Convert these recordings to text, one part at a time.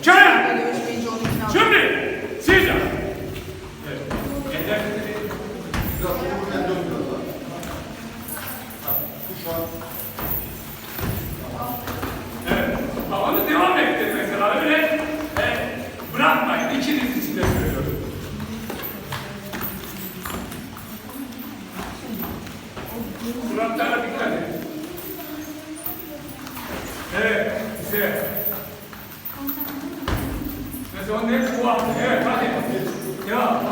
İkna Şimdi siz. Evet. Evet. Havanı devam ettir mesela öyle. E, bırakmayın. İkiniz için de söylüyorum. Suratlara dikkat edin. Evet. Güzel. Ne bu hafta? Evet hadi. Ya.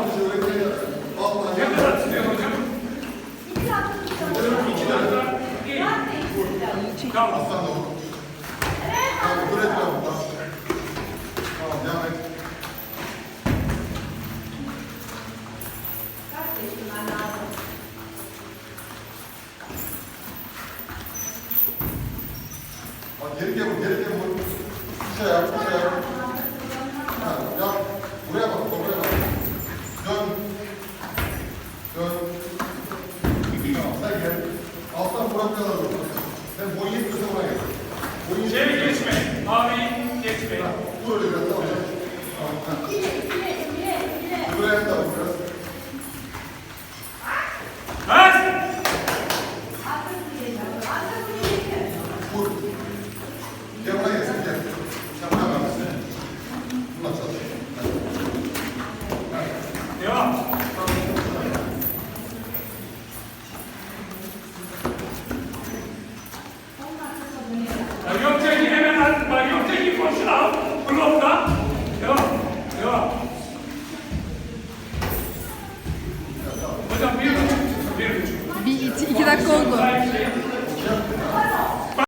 Ne kadar istiyorsun hocam? İki dakika. İyi. Tamam. Da vur. Tamam. Tamam, devam et. Bak geri gel, geri gel. Bir şey yap, bir şey yap. Ha, yap. Buraya bak, buraya bak. Dön. Dön. Tamam, sen gel. Vur. Sen boyun yetmiyorsa buraya gel. Boyun Şey geçmeyin. Abi geçmeyin. Dur öyle biraz. Tamam, ha. Buraya da vur biraz. Bas! Vur. Gel buraya gel, sen gel. Sen buraya bak. Bununla çalış. Devam. Ya Yoksa ki hemen koşun al. Blokta. Devam. Devam. Hocam bir buçuk. Bir buçuk. Bir iki, iki dakika oldu.